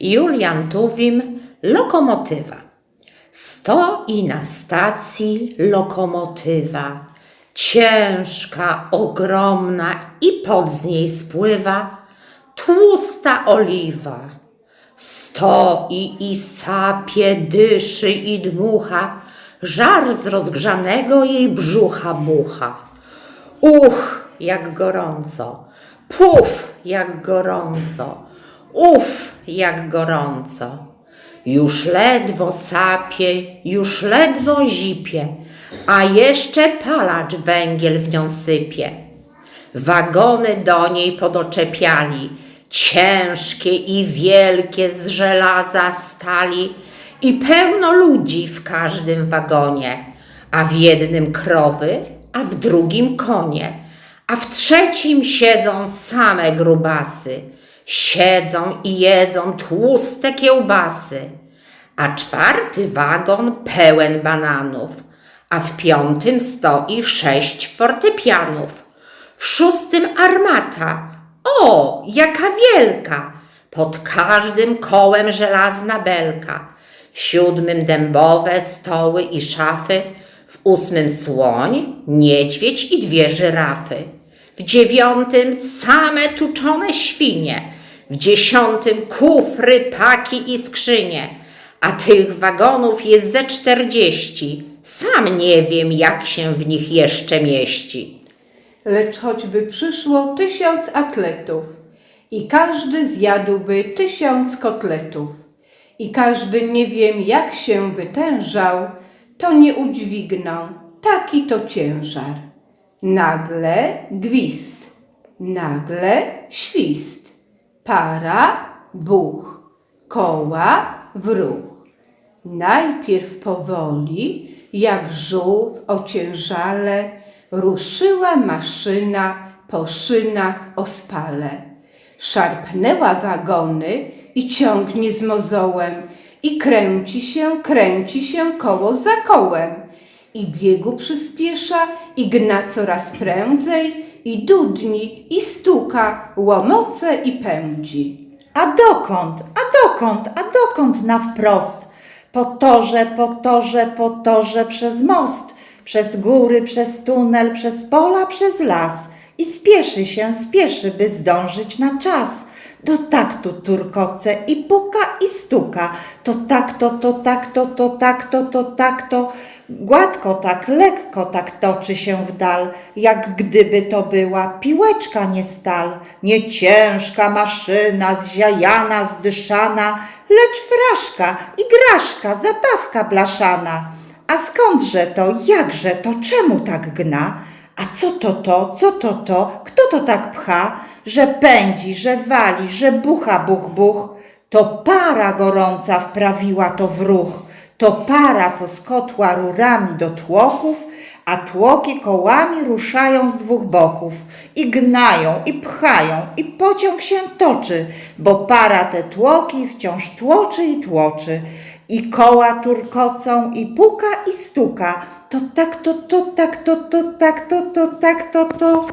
Julian Tuwim, lokomotywa. Stoi na stacji lokomotywa, ciężka, ogromna i pod z niej spływa tłusta oliwa. Stoi i sapie, dyszy i dmucha, żar z rozgrzanego jej brzucha bucha. Uch, jak gorąco, puf, jak gorąco, uf, jak gorąco. Już ledwo sapie, już ledwo zipie, a jeszcze palacz węgiel w nią sypie. Wagony do niej podoczepiali, ciężkie i wielkie z żelaza stali i pełno ludzi w każdym wagonie, a w jednym krowy, a w drugim konie, a w trzecim siedzą same grubasy, siedzą i jedzą tłuste kiełbasy, a czwarty wagon pełen bananów, a w piątym stoi sześć fortepianów, w szóstym armata. O, jaka wielka! Pod każdym kołem żelazna belka. W siódmym dębowe stoły i szafy. W ósmym słoń, niedźwiedź i dwie żyrafy. W dziewiątym same tuczone świnie. W dziesiątym kufry, paki i skrzynie. A tych wagonów jest ze czterdzieści. Sam nie wiem, jak się w nich jeszcze mieści. Lecz choćby przyszło tysiąc atletów i każdy zjadłby tysiąc kotletów i każdy nie wiem jak się wytężał, to nie udźwigną, taki to ciężar. Nagle gwizd, nagle świst, para, buch, koła w ruch. Najpierw powoli, jak żółw ociężale, ruszyła maszyna po szynach ospale. Szarpnęła wagony i ciągnie z mozołem i kręci się, kręci się koło za kołem. I biegu przyspiesza i gna coraz prędzej i dudni i stuka, łomoce i pędzi. A dokąd, a dokąd, a dokąd na wprost? Po torze, po torze, po torze, przez most, przez góry, przez tunel, przez pola, przez las. I spieszy się, spieszy, by zdążyć na czas. Do taktu turkoce i puka i stuka. To tak, to, to tak, to, to tak, to, to tak, to. Gładko tak, lekko tak toczy się w dal, jak gdyby to była piłeczka nie stal, nie ciężka maszyna, zziajana, zdyszana, lecz fraszka, igraszka, zabawka blaszana. A skądże to, jakże to, czemu tak gna? A co to to, co to to, kto to tak pcha, że pędzi, że wali, że bucha buch buch? To para gorąca wprawiła to w ruch, to para, co z kotła rurami do tłoków, a tłoki kołami ruszają z dwóch boków i gnają, i pchają, i pociąg się toczy, bo para te tłoki wciąż tłoczy i tłoczy, i koła turkocą, i puka, i stuka. To tak, to, to, tak, to, to, tak, to, to, tak, to, to.